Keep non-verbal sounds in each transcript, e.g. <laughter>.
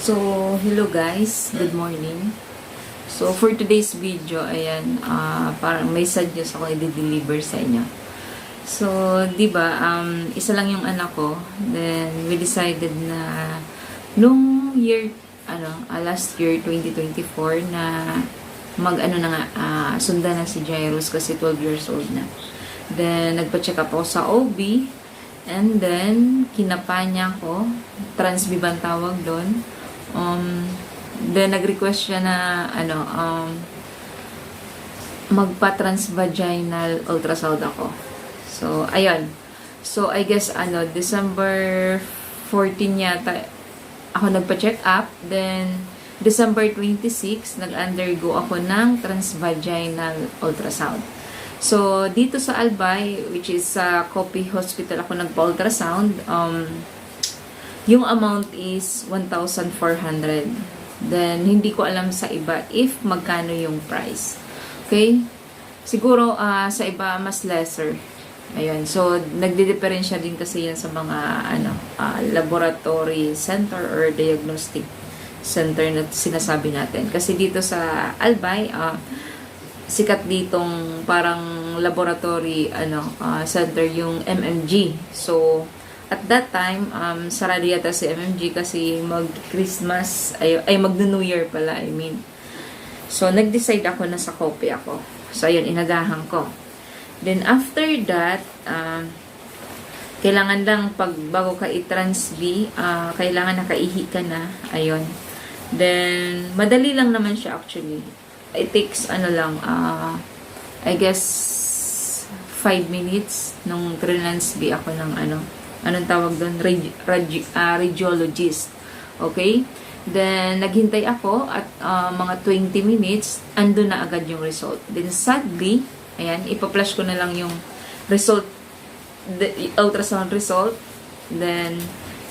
So, hello guys. Good morning. So, for today's video, ayan, ah, parang may news ako i-deliver sa inyo. So, di ba, um, isa lang yung anak ko. Then, we decided na nung year, ano, ah, last year, 2024, na mag, ano na nga, ah, sundan na si Jairus kasi 12 years old na. Then, nagpa-check up ako sa OB. And then, kinapa niya ako. Transb bang tawag doon. Um, then, nag-request siya na, ano, um, magpa-transvaginal ultrasound ako. So, ayun. So, I guess, ano, December 14 yata, ako nagpa-check up. Then, December 26, nag-undergo ako ng transvaginal ultrasound. So, dito sa Albay, which is sa Kopi Hospital ako nagpa-ultrasound, um, yung amount is 1,400. Then, hindi ko alam sa iba if magkano yung price. Okay? Siguro, ah, sa iba, mas lesser. Ayun. So, nagdidiferensya din kasi yan sa mga ano, ah, laboratory center or diagnostic center na sinasabi natin. Kasi dito sa Albay, ah, sikat ditong parang laboratory ano ah, center yung MMG. So, at that time, um, sarado yata si MMG kasi mag-Christmas, ay, ay mag-New Year pala, I mean. So, nag-decide ako na sa copy ako. So, ayun, inagahan ko. Then, after that, um, kailangan lang pag bago ka i-trans B, ah, kailangan nakaihi ka na. Ayun. Then, madali lang naman siya actually. It takes, ano lang, ah, I guess, 5 minutes nung trans B ako ng ano, anong tawag doon? Radi- radi- ah, radiologist. Okay? Then, naghintay ako at ah, mga 20 minutes, ando na agad yung result. Then, sadly, ayan, ipa-flash ko na lang yung result, the ultrasound result. Then,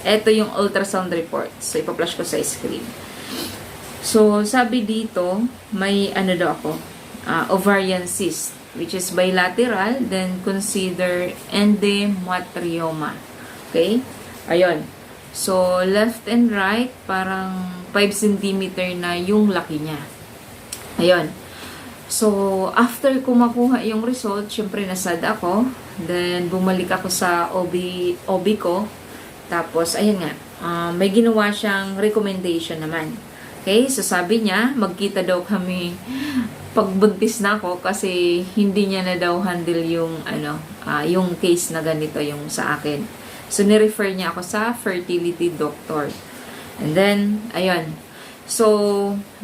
eto yung ultrasound report. So, ipa-flash ko sa screen. So, sabi dito, may ano daw ako, ah, ovarian cyst, which is bilateral, then consider endometrioma. Okay? Ayun. So, left and right, parang 5 cm na yung laki niya. Ayun. So, after ko makuha yung result, syempre nasad ako. Then, bumalik ako sa OB, OB ko. Tapos, ayun nga, ah, may ginawa siyang recommendation naman. Okay, so sabi niya, magkita daw kami <laughs> pagbuntis na ako kasi hindi niya na daw handle yung ano, ah, yung case na ganito yung sa akin. So ni-refer niya ako sa fertility doctor. And then ayun. So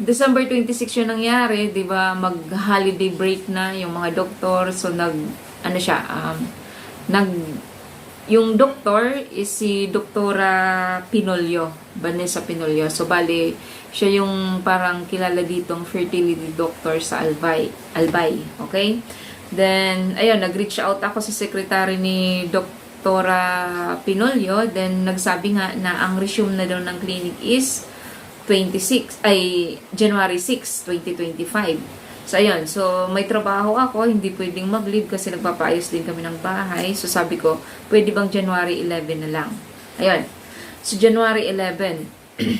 December 26 yung nangyari, 'di ba? Mag-holiday break na yung mga doktor. So nag ano siya, um, nag yung doktor is si Doktora Pinolyo, Vanessa Pinolyo. So, bali, siya yung parang kilala ditong fertility doctor sa Albay. Albay, okay? Then, ayun, nag-reach out ako sa secretary ni Doktora Pinolyo. Then, nagsabi nga na ang resume na daw ng clinic is 26, ay January 6, 2025. So, ayun. So, may trabaho ako. Hindi pwedeng mag-leave kasi nagpapaayos din kami ng bahay. So, sabi ko, pwede bang January 11 na lang? Ayun. So, January 11. <clears throat>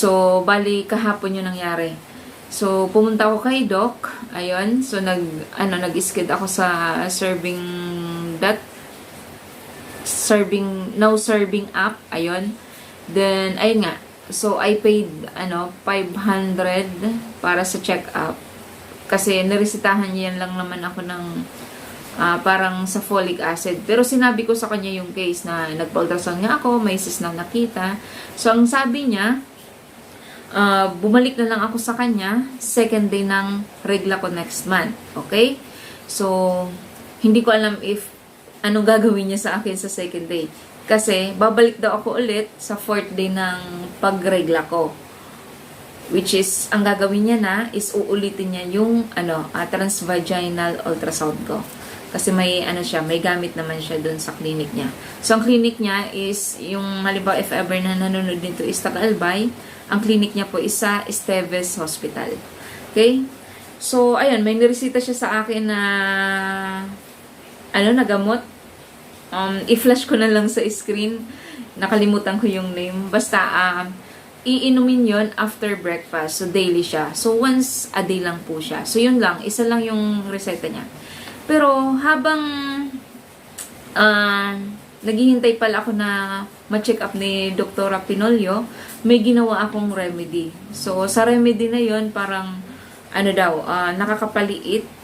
so, bali, kahapon yung nangyari. So, pumunta ako kay Doc. Ayun. So, nag, ano, nag-skid ako sa serving that serving, no serving app. Ayun. Then, ayun nga. So, I paid, ano, 500 para sa check-up. Kasi naresitahan niya lang naman ako ng ah, parang sa folic acid. Pero sinabi ko sa kanya yung case na nagpa-ultrasound nga ako, may sis na nakita. So, ang sabi niya, ah, bumalik na lang ako sa kanya second day ng regla ko next month. Okay? So, hindi ko alam if anong gagawin niya sa akin sa second day. Kasi, babalik daw ako ulit sa fourth day ng pagregla ko. Which is, ang gagawin niya na is uulitin niya yung ano, ah, transvaginal ultrasound ko. Kasi may ano siya, may gamit naman siya doon sa clinic niya. So, ang clinic niya is, yung halimbawa if ever na nanonood nito is Tagalbay, ang clinic niya po is sa Esteves Hospital. Okay? So, ayun, may niresita siya sa akin na ano, nagamot. Um, i-flash ko na lang sa screen. Nakalimutan ko yung name. Basta, ah, iinumin yon after breakfast. So, daily siya. So, once a day lang po siya. So, yun lang. Isa lang yung reseta niya. Pero, habang ah naghihintay pala ako na ma-check up ni Dr. Pinolio, may ginawa akong remedy. So, sa remedy na yon parang, ano daw, ah, nakakapaliit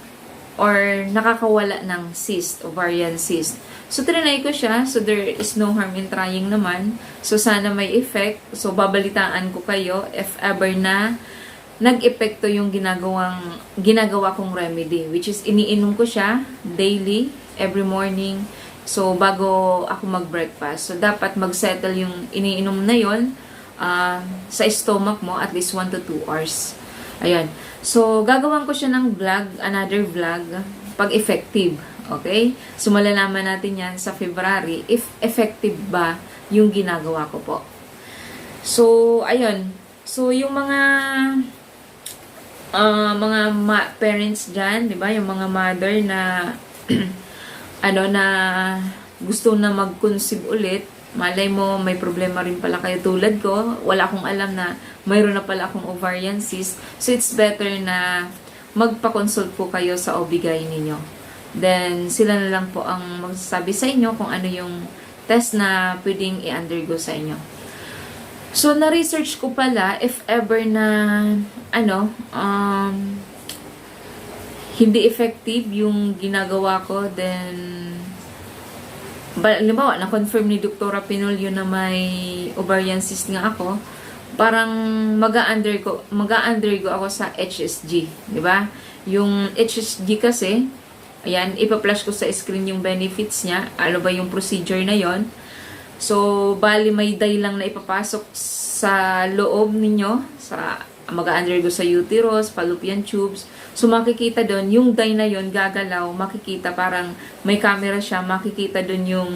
or nakakawala ng cyst, ovarian cyst. So, trinay ko siya. So, there is no harm in trying naman. So, sana may effect. So, babalitaan ko kayo if ever na nag-epekto yung ginagawang, ginagawa kong remedy. Which is, iniinom ko siya daily, every morning. So, bago ako mag-breakfast. So, dapat mag-settle yung iniinom na yon ah, sa stomach mo at least 1 to 2 hours. Ayan. So, gagawan ko siya ng vlog, another vlog, pag effective. Okay? So, malalaman natin yan sa February if effective ba yung ginagawa ko po. So, ayun. So, yung mga ah, mga ma- parents dyan, di ba? Yung mga mother na <clears throat> ano na gusto na mag-conceive ulit, malay mo may problema rin pala kayo tulad ko, wala akong alam na mayroon na pala akong ovarian cyst. So it's better na magpa-consult po kayo sa OB-GYN ninyo. Then sila na lang po ang magsasabi sa inyo kung ano yung test na pwedeng i-undergo sa inyo. So, na-research ko pala if ever na, ano, um, hindi effective yung ginagawa ko, then, halimbawa, na-confirm ni Dr. Pinolio na may ovarian cyst nga ako, parang mag-undergo, mag-undergo ako sa HSG, di ba? Yung HSG kasi, ayan, ipa-flash ko sa screen yung benefits niya, ano ba yung procedure na yon So, bali may dye lang na ipapasok sa loob ninyo, sa mag-undergo sa uterus, fallopian tubes. So, makikita doon, yung dye na yon gagalaw, makikita parang may camera siya, makikita doon yung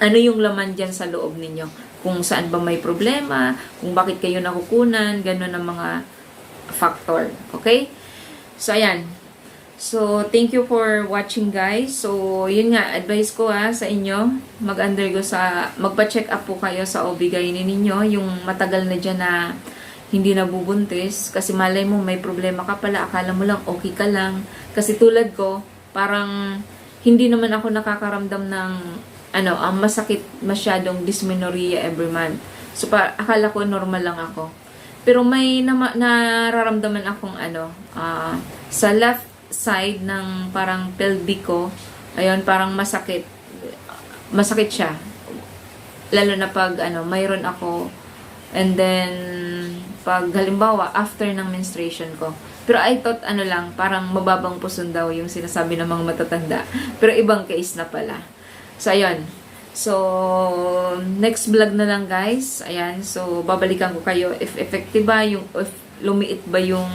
ano yung laman dyan sa loob ninyo. Kung saan ba may problema, kung bakit kayo nakukunan, ganun ang mga factor. Okay? So, ayan. So, thank you for watching guys. So, yun nga, advice ko ha sa inyo, mag-undergo sa, magpa-check up po kayo sa OB-GYN ninyo, yung matagal na dyan na hindi nabubuntis. Kasi malay mo, may problema ka pala, akala mo lang okay ka lang. Kasi tulad ko, parang hindi naman ako nakakaramdam ng ano, ang masakit masyadong dysmenorrhea every month. So, pa, akala ko normal lang ako. Pero may nama, nararamdaman akong ano, ah, sa left side ng parang pelvic ko, ayun, parang masakit. Masakit siya. Lalo na pag, ano, mayroon ako, and then, pag halimbawa, after ng menstruation ko. Pero I thought, ano lang, parang mababang puson daw yung sinasabi ng mga matatanda. Pero ibang case na pala. So, ayun. So, next vlog na lang guys. Ayan. So, babalikan ko kayo if effective ba yung, if lumiit ba yung,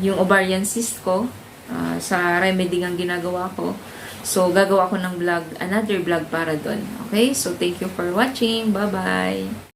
yung ovarian cyst ko ah, sa remedy ang ginagawa ko. So, gagawa ko ng vlog, another vlog para doon. Okay? So, thank you for watching. Bye-bye!